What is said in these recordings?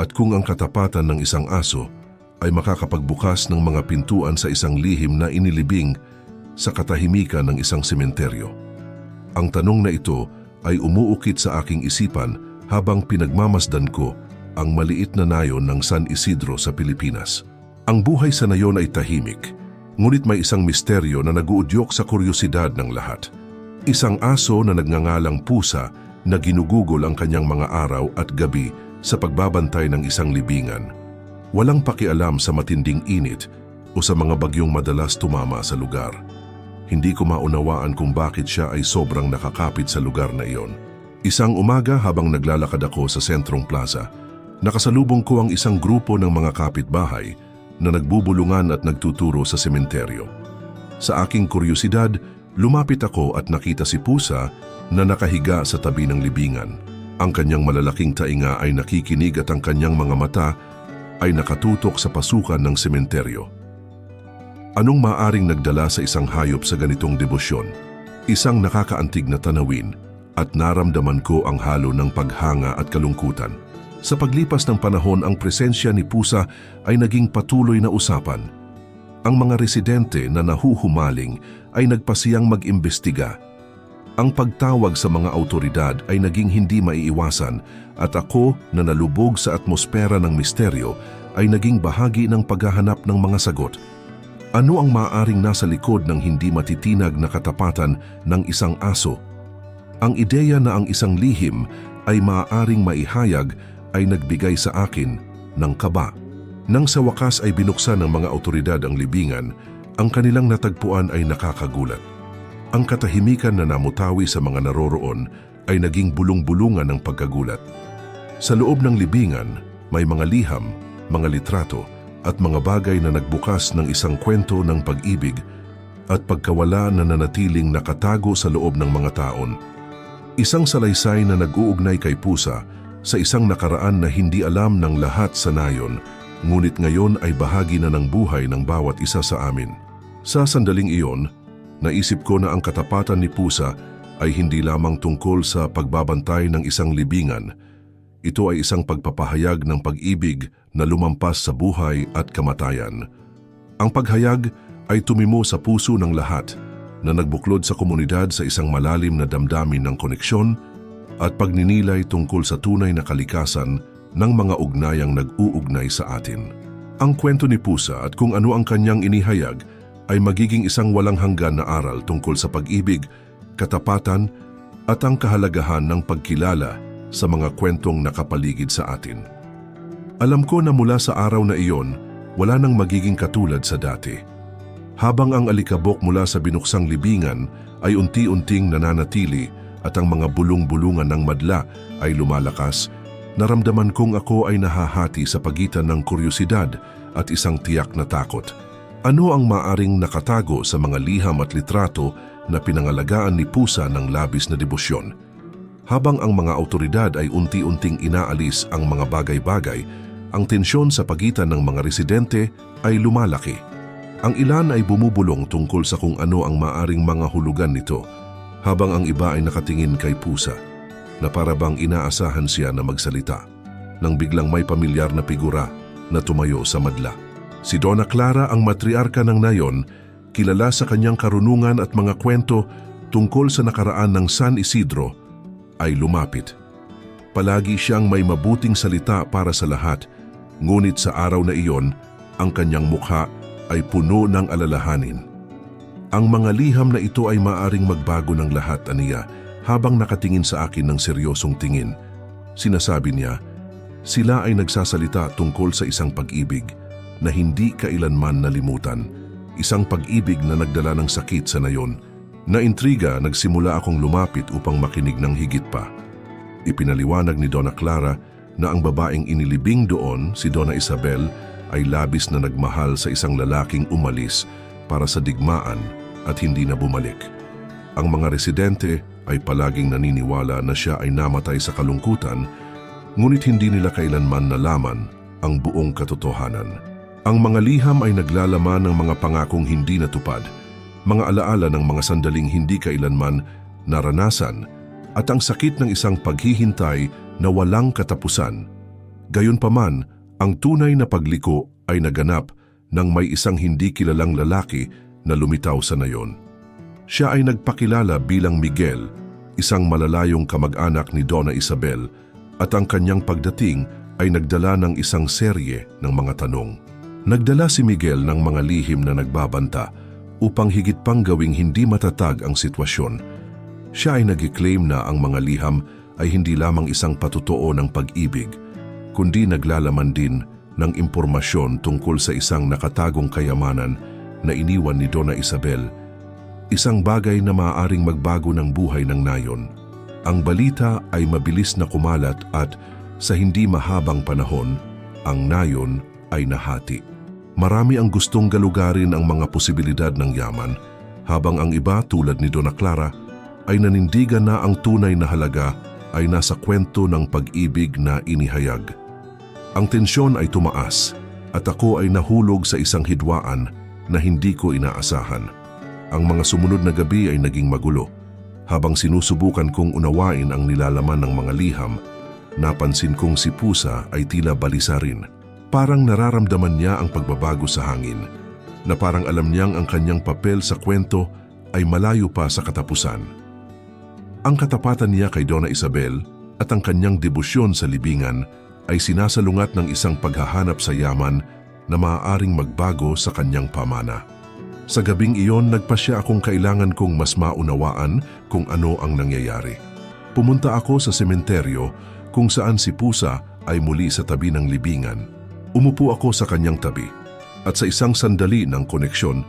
At kung ang katapatan ng isang aso ay makakapagbukas ng mga pintuan sa isang lihim na inilibing sa katahimikan ng isang sementeryo. Ang tanong na ito ay umuukit sa aking isipan habang pinagmamasdan ko ang maliit na nayon ng San Isidro sa Pilipinas. Ang buhay sa nayon ay tahimik, ngunit may isang misteryo na naguudyok sa kuryosidad ng lahat. Isang aso na nagngangalang pusa na ginugugol ang kanyang mga araw at gabi sa pagbabantay ng isang libingan. Walang pakialam sa matinding init o sa mga bagyong madalas tumama sa lugar. Hindi ko maunawaan kung bakit siya ay sobrang nakakapit sa lugar na iyon. Isang umaga habang naglalakad ako sa Sentrong Plaza, nakasalubong ko ang isang grupo ng mga kapitbahay na nagbubulungan at nagtuturo sa sementeryo. Sa aking kuryosidad, lumapit ako at nakita si Pusa na nakahiga sa tabi ng libingan. Ang kanyang malalaking tainga ay nakikinig at ang kanyang mga mata ay nakatutok sa pasukan ng sementeryo. Anong maaring nagdala sa isang hayop sa ganitong debosyon? Isang nakakaantig na tanawin at naramdaman ko ang halo ng paghanga at kalungkutan. Sa paglipas ng panahon ang presensya ni Pusa ay naging patuloy na usapan. Ang mga residente na nahuhumaling ay nagpasiyang mag-imbestiga. Ang pagtawag sa mga autoridad ay naging hindi maiiwasan at ako na nalubog sa atmosfera ng misteryo ay naging bahagi ng paghahanap ng mga sagot. Ano ang maaring nasa likod ng hindi matitinag na katapatan ng isang aso? Ang ideya na ang isang lihim ay maaaring maihayag ay nagbigay sa akin ng kaba. Nang sa wakas ay binuksan ng mga autoridad ang libingan, ang kanilang natagpuan ay nakakagulat. Ang katahimikan na namutawi sa mga naroroon ay naging bulong-bulungan ng pagkagulat. Sa loob ng libingan, may mga liham, mga litrato, at mga bagay na nagbukas ng isang kwento ng pag-ibig at pagkawala na nanatiling nakatago sa loob ng mga taon. Isang salaysay na nag-uugnay kay Pusa sa isang nakaraan na hindi alam ng lahat sa nayon, ngunit ngayon ay bahagi na ng buhay ng bawat isa sa amin. Sa sandaling iyon, naisip ko na ang katapatan ni Pusa ay hindi lamang tungkol sa pagbabantay ng isang libingan. Ito ay isang pagpapahayag ng pag-ibig na lumampas sa buhay at kamatayan. Ang paghayag ay tumimo sa puso ng lahat na nagbuklod sa komunidad sa isang malalim na damdamin ng koneksyon at pagninilay tungkol sa tunay na kalikasan ng mga ugnayang nag-uugnay sa atin. Ang kwento ni Pusa at kung ano ang kanyang inihayag ay magiging isang walang hanggan na aral tungkol sa pag-ibig, katapatan at ang kahalagahan ng pagkilala sa mga kwentong nakapaligid sa atin. Alam ko na mula sa araw na iyon, wala nang magiging katulad sa dati. Habang ang alikabok mula sa binuksang libingan ay unti-unting nananatili at ang mga bulong-bulungan ng madla ay lumalakas, naramdaman kong ako ay nahahati sa pagitan ng kuryosidad at isang tiyak na takot. Ano ang maaring nakatago sa mga liham at litrato na pinangalagaan ni Pusa ng labis na debosyon? Habang ang mga autoridad ay unti-unting inaalis ang mga bagay-bagay, ang tensyon sa pagitan ng mga residente ay lumalaki. Ang ilan ay bumubulong tungkol sa kung ano ang maaring mga hulugan nito, habang ang iba ay nakatingin kay Pusa, na para bang inaasahan siya na magsalita, nang biglang may pamilyar na figura na tumayo sa madla. Si Donna Clara ang matriarka ng nayon, kilala sa kanyang karunungan at mga kwento tungkol sa nakaraan ng San Isidro, ay lumapit. Palagi siyang may mabuting salita para sa lahat, ngunit sa araw na iyon, ang kanyang mukha ay puno ng alalahanin. Ang mga liham na ito ay maaring magbago ng lahat, aniya, habang nakatingin sa akin ng seryosong tingin. Sinasabi niya, sila ay nagsasalita tungkol sa isang pag-ibig na hindi kailanman nalimutan. Isang pag-ibig na nagdala ng sakit sa nayon. Naintriga, nagsimula akong lumapit upang makinig ng higit pa. Ipinaliwanag ni Donna Clara na ang babaeng inilibing doon, si Donna Isabel, ay labis na nagmahal sa isang lalaking umalis para sa digmaan at hindi na bumalik. Ang mga residente ay palaging naniniwala na siya ay namatay sa kalungkutan, ngunit hindi nila kailanman nalaman ang buong katotohanan. Ang mga liham ay naglalaman ng mga pangakong hindi natupad, mga alaala ng mga sandaling hindi kailanman naranasan, at ang sakit ng isang paghihintay na walang katapusan. Gayunpaman, ang tunay na pagliko ay naganap nang may isang hindi kilalang lalaki na lumitaw sa nayon. Siya ay nagpakilala bilang Miguel, isang malalayong kamag-anak ni Donna Isabel at ang kanyang pagdating ay nagdala ng isang serye ng mga tanong. Nagdala si Miguel ng mga lihim na nagbabanta upang higit pang gawing hindi matatag ang sitwasyon. Siya ay nag-claim na ang mga liham ay hindi lamang isang patutuo ng pag-ibig, kundi naglalaman din ng impormasyon tungkol sa isang nakatagong kayamanan na iniwan ni Donna Isabel, isang bagay na maaaring magbago ng buhay ng nayon. Ang balita ay mabilis na kumalat at sa hindi mahabang panahon, ang nayon ay nahati. Marami ang gustong galugarin ang mga posibilidad ng yaman, habang ang iba tulad ni Donna Clara ay nanindigan na ang tunay na halaga ay nasa kwento ng pag-ibig na inihayag. Ang tensyon ay tumaas at ako ay nahulog sa isang hidwaan na hindi ko inaasahan. Ang mga sumunod na gabi ay naging magulo. Habang sinusubukan kong unawain ang nilalaman ng mga liham, napansin kong si Pusa ay tila balisa rin. Parang nararamdaman niya ang pagbabago sa hangin, na parang alam niyang ang kanyang papel sa kwento ay malayo pa sa katapusan. Ang katapatan niya kay Donna Isabel at ang kanyang debosyon sa libingan ay sinasalungat ng isang paghahanap sa yaman na maaaring magbago sa kanyang pamana. Sa gabing iyon, nagpasya akong kailangan kong mas maunawaan kung ano ang nangyayari. Pumunta ako sa sementeryo kung saan si Pusa ay muli sa tabi ng libingan. Umupo ako sa kanyang tabi at sa isang sandali ng koneksyon,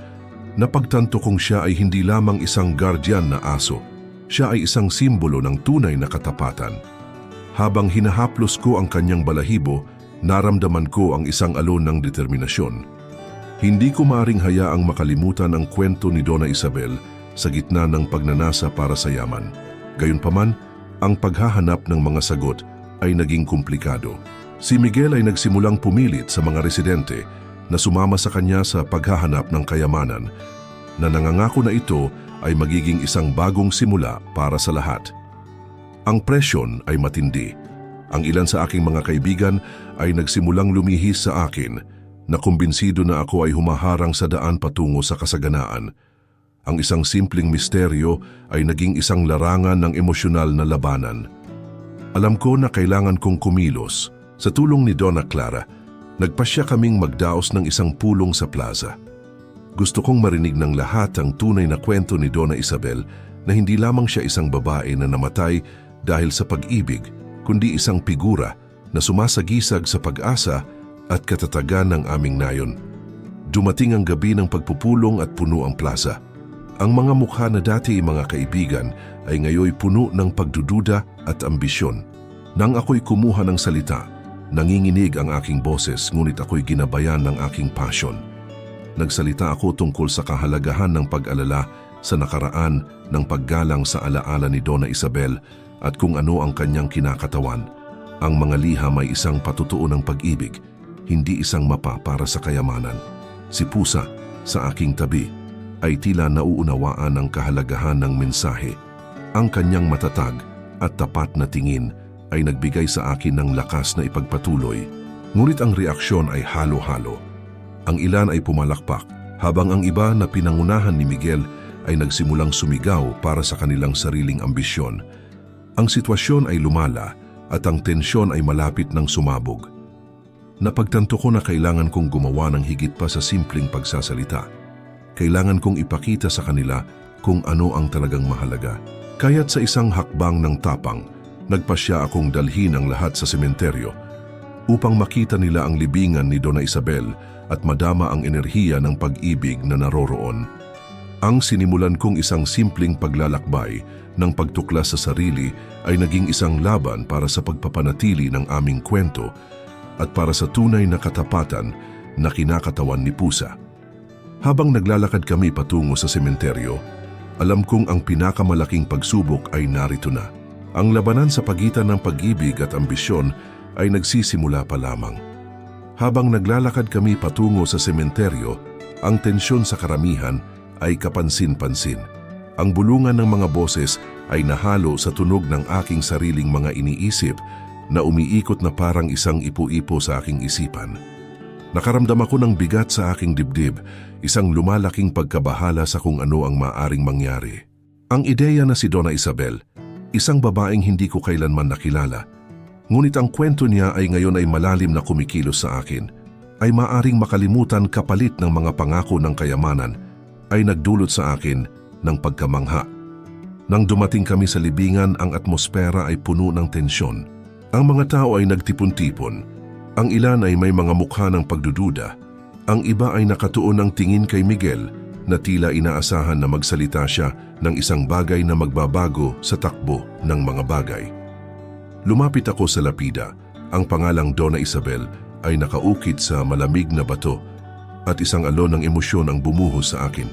napagtanto kong siya ay hindi lamang isang guardian na aso. Siya ay isang simbolo ng tunay na katapatan. Habang hinahaplos ko ang kanyang balahibo, naramdaman ko ang isang alon ng determinasyon. Hindi ko maaring hayaang makalimutan ang kwento ni Donna Isabel sa gitna ng pagnanasa para sa yaman. Gayunpaman, ang paghahanap ng mga sagot ay naging komplikado. Si Miguel ay nagsimulang pumilit sa mga residente na sumama sa kanya sa paghahanap ng kayamanan na nangangako na ito ay magiging isang bagong simula para sa lahat. Ang presyon ay matindi. Ang ilan sa aking mga kaibigan ay nagsimulang lumihis sa akin na kumbinsido na ako ay humaharang sa daan patungo sa kasaganaan. Ang isang simpleng misteryo ay naging isang larangan ng emosyonal na labanan. Alam ko na kailangan kong kumilos. Sa tulong ni Donna Clara, nagpasya kaming magdaos ng isang pulong sa plaza. Gusto kong marinig ng lahat ang tunay na kwento ni Donna Isabel na hindi lamang siya isang babae na namatay dahil sa pag-ibig, kundi isang figura na sumasagisag sa pag-asa at katatagan ng aming nayon. Dumating ang gabi ng pagpupulong at puno ang plaza. Ang mga mukha na dati mga kaibigan ay ngayoy puno ng pagdududa at ambisyon. Nang ako'y kumuha ng salita, nanginginig ang aking boses ngunit ako'y ginabayan ng aking passion. Nagsalita ako tungkol sa kahalagahan ng pag-alala sa nakaraan ng paggalang sa alaala ni Donna Isabel at kung ano ang kanyang kinakatawan. Ang mga liham ay isang patutuo ng pag-ibig, hindi isang mapa para sa kayamanan. Si Pusa, sa aking tabi, ay tila nauunawaan ang kahalagahan ng mensahe. Ang kanyang matatag at tapat na tingin ay nagbigay sa akin ng lakas na ipagpatuloy. Ngunit ang reaksyon ay halo-halo. Ang ilan ay pumalakpak, habang ang iba na pinangunahan ni Miguel ay nagsimulang sumigaw para sa kanilang sariling ambisyon. Ang sitwasyon ay lumala at ang tensyon ay malapit ng sumabog. Napagtanto ko na kailangan kong gumawa ng higit pa sa simpleng pagsasalita. Kailangan kong ipakita sa kanila kung ano ang talagang mahalaga. Kaya't sa isang hakbang ng tapang, nagpasya akong dalhin ang lahat sa sementeryo upang makita nila ang libingan ni Donna Isabel at madama ang enerhiya ng pag-ibig na naroroon. Ang sinimulan kong isang simpleng paglalakbay ng pagtuklas sa sarili ay naging isang laban para sa pagpapanatili ng aming kwento at para sa tunay na katapatan na kinakatawan ni Pusa. Habang naglalakad kami patungo sa sementeryo, alam kong ang pinakamalaking pagsubok ay narito na. Ang labanan sa pagitan ng pag-ibig at ambisyon ay nagsisimula pa lamang. Habang naglalakad kami patungo sa sementeryo, ang tensyon sa karamihan ay kapansin-pansin. Ang bulungan ng mga boses ay nahalo sa tunog ng aking sariling mga iniisip na umiikot na parang isang ipo-ipo sa aking isipan. Nakaramdam ako ng bigat sa aking dibdib, isang lumalaking pagkabahala sa kung ano ang maaring mangyari. Ang ideya na si Donna Isabel, isang babaeng hindi ko kailanman nakilala, ngunit ang kwento niya ay ngayon ay malalim na kumikilos sa akin, ay maaring makalimutan kapalit ng mga pangako ng kayamanan, ay nagdulot sa akin ng pagkamangha. Nang dumating kami sa libingan, ang atmosfera ay puno ng tensyon. Ang mga tao ay nagtipon-tipon. Ang ilan ay may mga mukha ng pagdududa. Ang iba ay nakatuon ng tingin kay Miguel na tila inaasahan na magsalita siya ng isang bagay na magbabago sa takbo ng mga bagay. Lumapit ako sa lapida. Ang pangalang Donna Isabel ay nakaukit sa malamig na bato at isang alon ng emosyon ang bumuhos sa akin.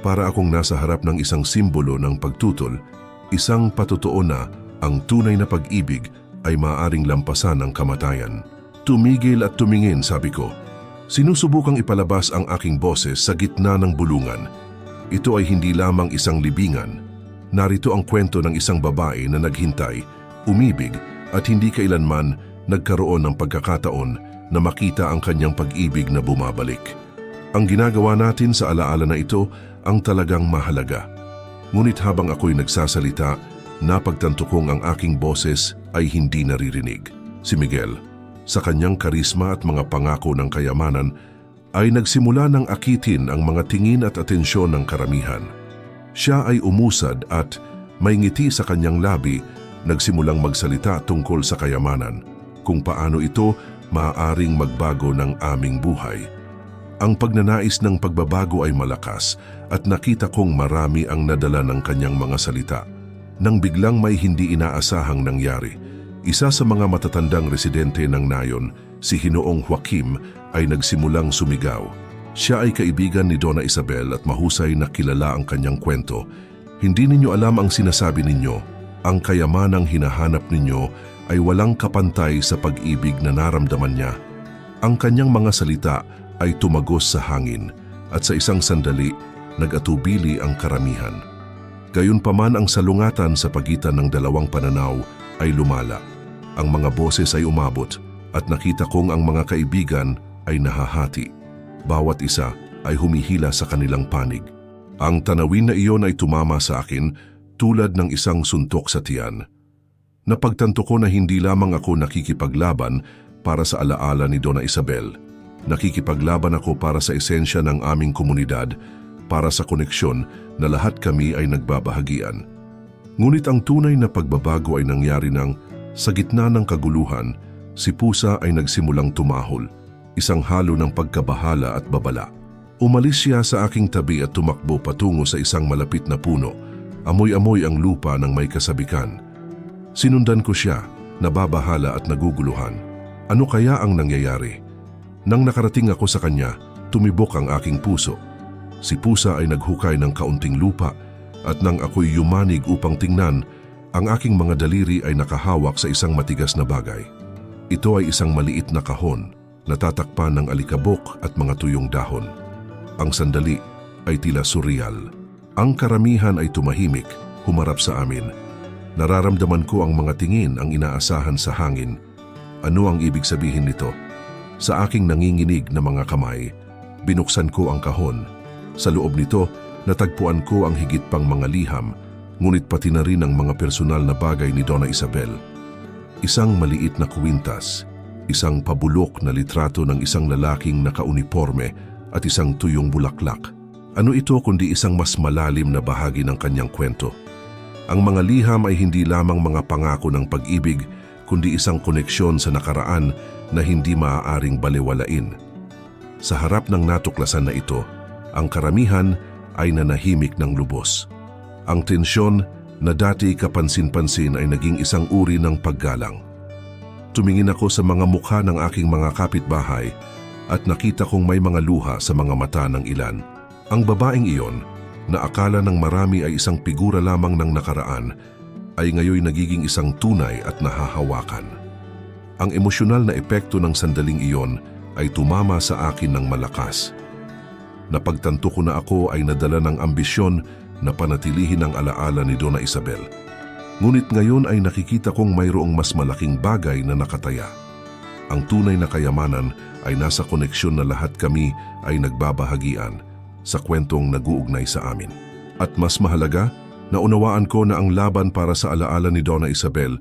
Para akong nasa harap ng isang simbolo ng pagtutol, isang patotoo na ang tunay na pag-ibig ay maaring lampasan ng kamatayan. Tumigil at tumingin, sabi ko. Sinusubukang ipalabas ang aking boses sa gitna ng bulungan. Ito ay hindi lamang isang libingan. Narito ang kwento ng isang babae na naghintay, umibig at hindi kailanman nagkaroon ng pagkakataon na makita ang kanyang pag-ibig na bumabalik. Ang ginagawa natin sa alaala na ito ang talagang mahalaga. Ngunit habang ako'y nagsasalita, napagtanto kong ang aking boses ay hindi naririnig. Si Miguel, sa kanyang karisma at mga pangako ng kayamanan, ay nagsimula ng akitin ang mga tingin at atensyon ng karamihan. Siya ay umusad at may ngiti sa kanyang labi, nagsimulang magsalita tungkol sa kayamanan, kung paano ito maaaring magbago ng aming buhay. Ang pagnanais ng pagbabago ay malakas at nakita kong marami ang nadala ng kanyang mga salita. Nang biglang may hindi inaasahang nangyari, isa sa mga matatandang residente ng nayon, si Hinoong Joaquim, ay nagsimulang sumigaw. Siya ay kaibigan ni Donna Isabel at mahusay na kilala ang kanyang kwento. Hindi ninyo alam ang sinasabi ninyo. Ang kayamanang hinahanap ninyo ay walang kapantay sa pag-ibig na naramdaman niya. Ang kanyang mga salita ay tumagos sa hangin at sa isang sandali nag-atubili ang karamihan. Gayunpaman ang salungatan sa pagitan ng dalawang pananaw ay lumala. Ang mga boses ay umabot at nakita kong ang mga kaibigan ay nahahati. Bawat isa ay humihila sa kanilang panig. Ang tanawin na iyon ay tumama sa akin tulad ng isang suntok sa tiyan. Napagtanto ko na hindi lamang ako nakikipaglaban para sa alaala ni Donna Isabel. Nakikipaglaban ako para sa esensya ng aming komunidad, para sa koneksyon na lahat kami ay nagbabahagian. Ngunit ang tunay na pagbabago ay nangyari nang sa gitna ng kaguluhan, si Pusa ay nagsimulang tumahol, isang halo ng pagkabahala at babala. Umalis siya sa aking tabi at tumakbo patungo sa isang malapit na puno. Amoy-amoy ang lupa ng may kasabikan. Sinundan ko siya, nababahala at naguguluhan. Ano kaya ang nangyayari? Nang nakarating ako sa kanya, tumibok ang aking puso. Si Pusa ay naghukay ng kaunting lupa at nang ako'y yumanig upang tingnan, ang aking mga daliri ay nakahawak sa isang matigas na bagay. Ito ay isang maliit na kahon, natatakpan ng alikabok at mga tuyong dahon. Ang sandali ay tila surreal. Ang karamihan ay tumahimik, humarap sa amin. Nararamdaman ko ang mga tingin ang inaasahan sa hangin. Ano ang ibig sabihin nito? Sa aking nanginginig na mga kamay, binuksan ko ang kahon. Sa loob nito, natagpuan ko ang higit pang mga liham, ngunit pati na rin ang mga personal na bagay ni Donna Isabel. Isang maliit na kuwintas, isang pabulok na litrato ng isang lalaking nakauniforme at isang tuyong bulaklak. Ano ito kundi isang mas malalim na bahagi ng kanyang kwento? Ang mga liham ay hindi lamang mga pangako ng pag-ibig, kundi isang koneksyon sa nakaraan na hindi maaaring baliwalain. Sa harap ng natuklasan na ito, ang karamihan ay nanahimik ng lubos. Ang tensyon na dati kapansin-pansin ay naging isang uri ng paggalang. Tumingin ako sa mga mukha ng aking mga kapitbahay at nakita kong may mga luha sa mga mata ng ilan. Ang babaeng iyon, na akala ng marami ay isang figura lamang ng nakaraan, ay ngayon nagiging isang tunay at nahahawakan. Ang emosyonal na epekto ng sandaling iyon ay tumama sa akin ng malakas. Napagtanto ko na ako ay nadala ng ambisyon na panatilihin ang alaala ni Donna Isabel. Ngunit ngayon ay nakikita kong mayroong mas malaking bagay na nakataya. Ang tunay na kayamanan ay nasa koneksyon na lahat kami ay nagbabahagian sa kwentong naguugnay sa amin. At mas mahalaga, naunawaan ko na ang laban para sa alaala ni Donna Isabel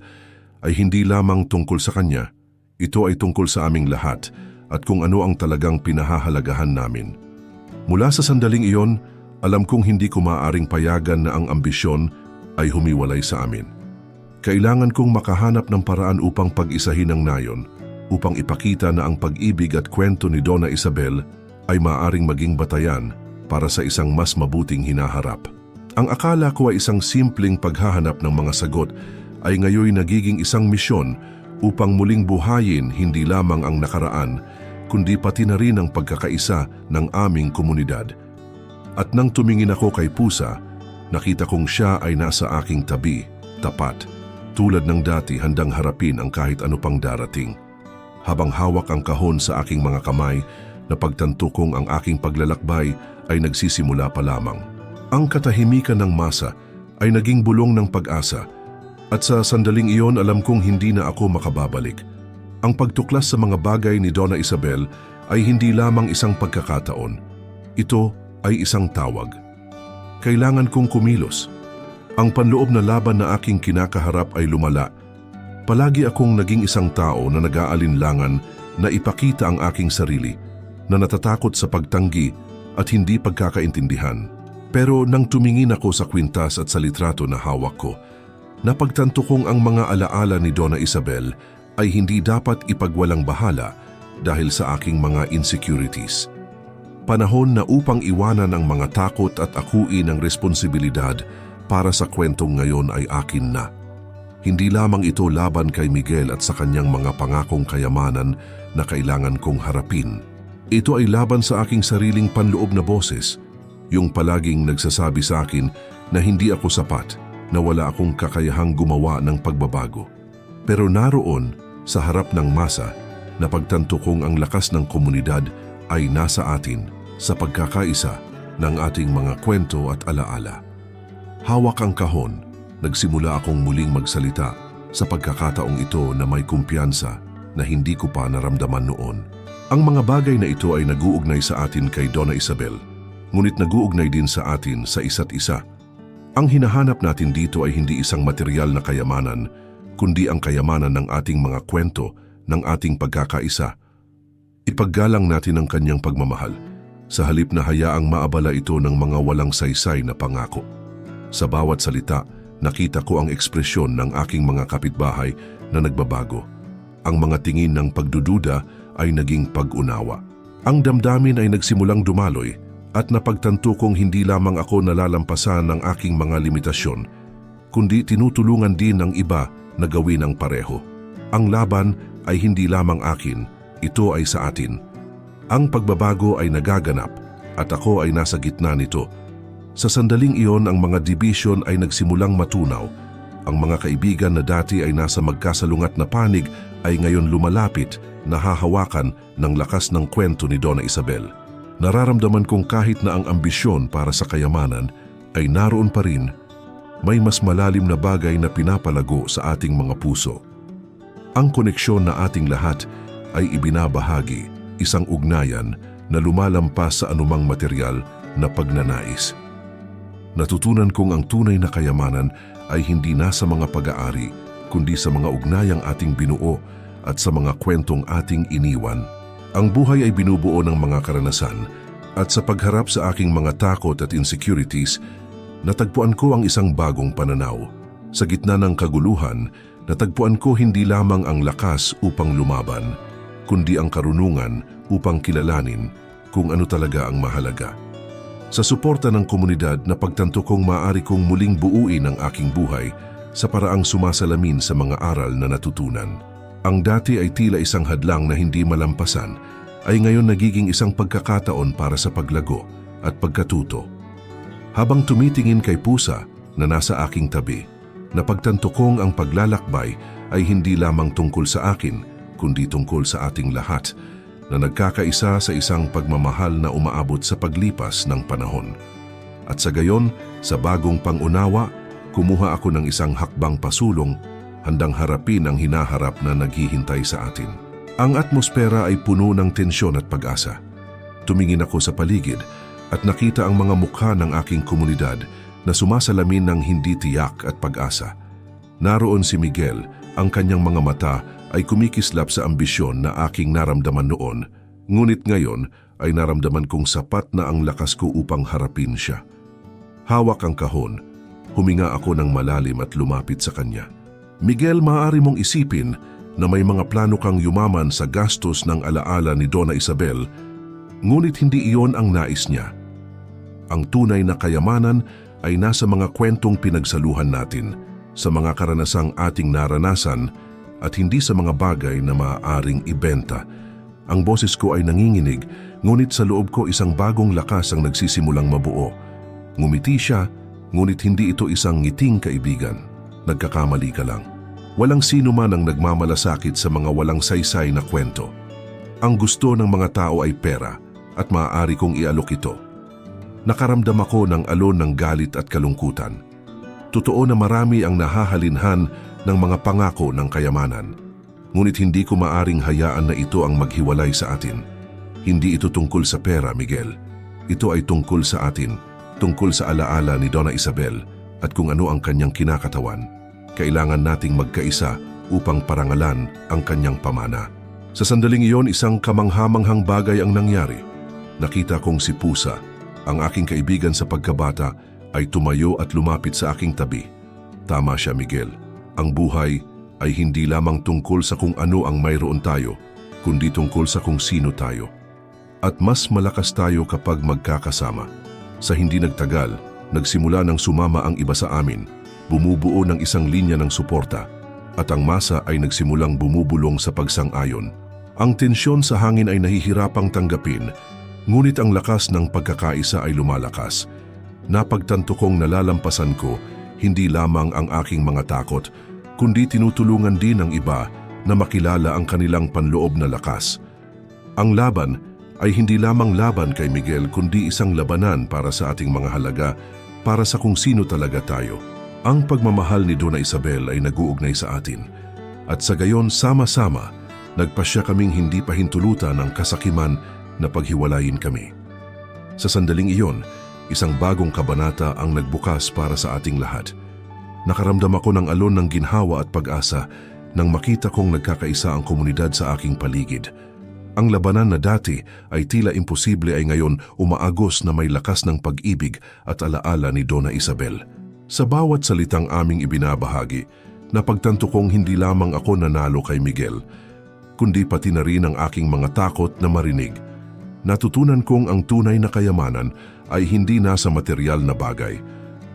ay hindi lamang tungkol sa kanya. Ito ay tungkol sa aming lahat at kung ano ang talagang pinahahalagahan namin. Mula sa sandaling iyon, alam kong hindi ko maaaring payagan na ang ambisyon ay humiwalay sa amin. Kailangan kong makahanap ng paraan upang pag-isahin ang nayon, upang ipakita na ang pag-ibig at kwento ni Donna Isabel ay maaaring maging batayan para sa isang mas mabuting hinaharap. Ang akala ko ay isang simpleng paghahanap ng mga sagot ay ngayon nagiging isang misyon upang muling buhayin hindi lamang ang nakaraan, kundi pati na rin ang pagkakaisa ng aming komunidad. At nang tumingin ako kay Pusa, nakita kong siya ay nasa aking tabi, tapat, tulad ng dati handang harapin ang kahit ano pang darating. Habang hawak ang kahon sa aking mga kamay, napagtanto kong ang aking paglalakbay ay nagsisimula pa lamang. Ang katahimikan ng masa ay naging bulong ng pag-asa at sa sandaling iyon alam kong hindi na ako makababalik. Ang pagtuklas sa mga bagay ni Donna Isabel ay hindi lamang isang pagkakataon. Ito ay isang tawag. Kailangan kong kumilos. Ang panloob na laban na aking kinakaharap ay lumala. Palagi akong naging isang tao na nag-aalinlangan na ipakita ang aking sarili, na natatakot sa pagtanggi at hindi pagkakaintindihan. Pero nang tumingin ako sa kwintas at sa litrato na hawak ko, napagtanto kong ang mga alaala ni Donna Isabel ay hindi dapat ipagwalang bahala dahil sa aking mga insecurities. Panahon na upang iwanan ang mga takot at akuin ang responsibilidad para sa kwentong ngayon ay akin na. Hindi lamang ito laban kay Miguel at sa kanyang mga pangakong kayamanan na kailangan kong harapin. Ito ay laban sa aking sariling panloob na boses, yung palaging nagsasabi sa akin na hindi ako sapat, na wala akong kakayahang gumawa ng pagbabago. Pero naroon, sa harap ng masa, napagtanto kong ang lakas ng komunidad ay nasa atin sa pagkakaisa ng ating mga kwento at alaala. Hawak ang kahon, nagsimula akong muling magsalita sa pagkakataong ito na may kumpiyansa na hindi ko pa naramdaman noon. Ang mga bagay na ito ay naguugnay sa atin kay Donna Isabel, ngunit naguugnay din sa atin sa isa't isa. Ang hinahanap natin dito ay hindi isang material na kayamanan, kundi ang kayamanan ng ating mga kwento, ng ating pagkakaisa. Ipaggalang natin ang kanyang pagmamahal, sa halip na hayaang maabala ito ng mga walang saysay na pangako. Sa bawat salita, nakita ko ang ekspresyon ng aking mga kapitbahay na nagbabago. Ang mga tingin ng pagdududa ay naging pag-unawa. Ang damdamin ay nagsimulang dumaloy at napagtanto kong hindi lamang ako nalalampasan ng aking mga limitasyon, kundi tinutulungan din ng iba na gawin ang pareho. Ang laban ay hindi lamang akin, ito ay sa atin. Ang pagbabago ay nagaganap at ako ay nasa gitna nito. Sa sandaling iyon ang mga division ay nagsimulang matunaw. Ang mga kaibigan na dati ay nasa magkasalungat na panig ay ngayon lumalapit, nahahawakan ng lakas ng kwento ni Donna Isabel. Nararamdaman kong kahit na ang ambisyon para sa kayamanan ay naroon pa rin, may mas malalim na bagay na pinapalago sa ating mga puso. Ang koneksyon na ating lahat ay ibinabahagi, isang ugnayan na lumalampas sa anumang material na pagnanais. Natutunan kong ang tunay na kayamanan ay hindi nasa mga pag-aari, kundi sa mga ugnayang ating binuo at sa mga kwentong ating iniwan. Ang buhay ay binubuo ng mga karanasan at sa pagharap sa aking mga takot at insecurities, natagpuan ko ang isang bagong pananaw. Sa gitna ng kaguluhan, natagpuan ko hindi lamang ang lakas upang lumaban, kundi ang karunungan upang kilalanin kung ano talaga ang mahalaga. Sa suporta ng komunidad, napagtanto kong maaari kong muling buuin ang aking buhay sa paraang sumasalamin sa mga aral na natutunan. Ang dati ay tila isang hadlang na hindi malampasan, ay ngayon nagiging isang pagkakataon para sa paglago at pagkatuto. Habang tumitingin kay pusa na nasa aking tabi, napagtanto kong ang paglalakbay ay hindi lamang tungkol sa akin, kundi tungkol sa ating lahat na nagkakaisa sa isang pagmamahal na umaabot sa paglipas ng panahon. At sa gayon, sa bagong pangunawa, kumuha ako ng isang hakbang pasulong, handang harapin ang hinaharap na naghihintay sa atin. Ang atmosfera ay puno ng tensyon at pag-asa. Tumingin ako sa paligid at nakita ang mga mukha ng aking komunidad na sumasalamin ng hindi tiyak at pag-asa. Naroon si Miguel, ang kanyang mga mata ay kumikislap sa ambisyon na aking naramdaman noon, ngunit ngayon ay naramdaman kong sapat na ang lakas ko upang harapin siya. Hawak ang kahon, huminga ako ng malalim at lumapit sa kanya. Miguel, maaari mong isipin na may mga plano kang yumaman sa gastos ng alaala ni Donna Isabel, ngunit hindi iyon ang nais niya. Ang tunay na kayamanan ay nasa mga kwentong pinagsaluhan natin, sa mga karanasang ating naranasan at hindi sa mga bagay na maaaring ibenta. Ang boses ko ay nanginginig, ngunit sa loob ko isang bagong lakas ang nagsisimulang mabuo. Ngumiti siya, ngunit hindi ito isang ngiting kaibigan. Nagkakamali ka lang. Walang sino man ang nagmamalasakit sa mga walang saysay na kwento. Ang gusto ng mga tao ay pera at maaari kong ialok ito. Nakaramdam ako ng alon ng galit at kalungkutan. Totoo na marami ang nahahalinhan ng mga pangako ng kayamanan. Ngunit hindi ko maaring hayaan na ito ang maghiwalay sa atin. Hindi ito tungkol sa pera, Miguel. Ito ay tungkol sa atin, tungkol sa alaala ni Donna Isabel at kung ano ang kanyang kinakatawan. Kailangan nating magkaisa upang parangalan ang kanyang pamana. Sa sandaling iyon, isang kamanghamanghang bagay ang nangyari. Nakita kong si Pusa, ang aking kaibigan sa pagkabata, ay tumayo at lumapit sa aking tabi. Tama siya, Miguel. Ang buhay ay hindi lamang tungkol sa kung ano ang mayroon tayo, kundi tungkol sa kung sino tayo. At mas malakas tayo kapag magkakasama. Sa hindi nagtagal, nagsimula ng sumama ang iba sa amin, bumubuo ng isang linya ng suporta, at ang masa ay nagsimulang bumubulong sa pagsang-ayon. Ang tensyon sa hangin ay nahihirapang tanggapin, ngunit ang lakas ng pagkakaisa ay lumalakas. Napagtanto kong nalalampasan ko hindi lamang ang aking mga takot, kundi tinutulungan din ng iba na makilala ang kanilang panloob na lakas. Ang laban ay hindi lamang laban kay Miguel kundi isang labanan para sa ating mga halaga, para sa kung sino talaga tayo. Ang pagmamahal ni Dona Isabel ay naguugnay sa atin. At sa gayon sama-sama, nagpasya kaming hindi pahintulutan ng kasakiman na paghiwalayin kami. Sa sandaling iyon, isang bagong kabanata ang nagbukas para sa ating lahat. Nakaramdam ako ng alon ng ginhawa at pag-asa nang makita kong nagkakaisa ang komunidad sa aking paligid. Ang labanan na dati ay tila imposible ay ngayon umaagos na may lakas ng pag-ibig at alaala ni Dona Isabel. Sa bawat salitang aming ibinabahagi, napagtanto kong hindi lamang ako nanalo kay Miguel, kundi pati na rin ang aking mga takot na marinig. Natutunan kong ang tunay na kayamanan ay hindi nasa material na bagay,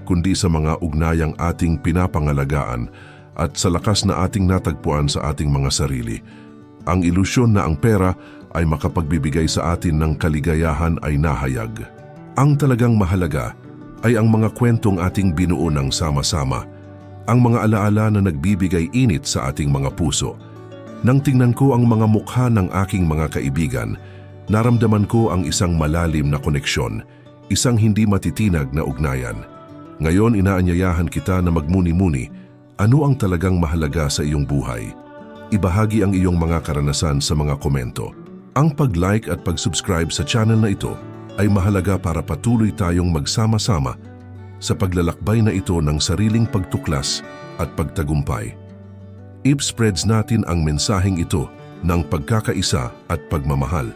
kundi sa mga ugnayang ating pinapangalagaan at sa lakas na ating natagpuan sa ating mga sarili. Ang ilusyon na ang pera ay makapagbibigay sa atin ng kaligayahan ay nahayag. Ang talagang mahalaga ay ang mga kwentong ating binuo ng sama-sama, ang mga alaala na nagbibigay init sa ating mga puso. Nang tingnan ko ang mga mukha ng aking mga kaibigan, naramdaman ko ang isang malalim na koneksyon, isang hindi matitinag na ugnayan. Ngayon inaanyayahan kita na magmuni-muni, ano ang talagang mahalaga sa iyong buhay? Ibahagi ang iyong mga karanasan sa mga komento. Ang pag-like at pag-subscribe sa channel na ito ay mahalaga para patuloy tayong magsama-sama sa paglalakbay na ito ng sariling pagtuklas at pagtagumpay. I-spreads natin ang mensaheng ito ng pagkakaisa at pagmamahal.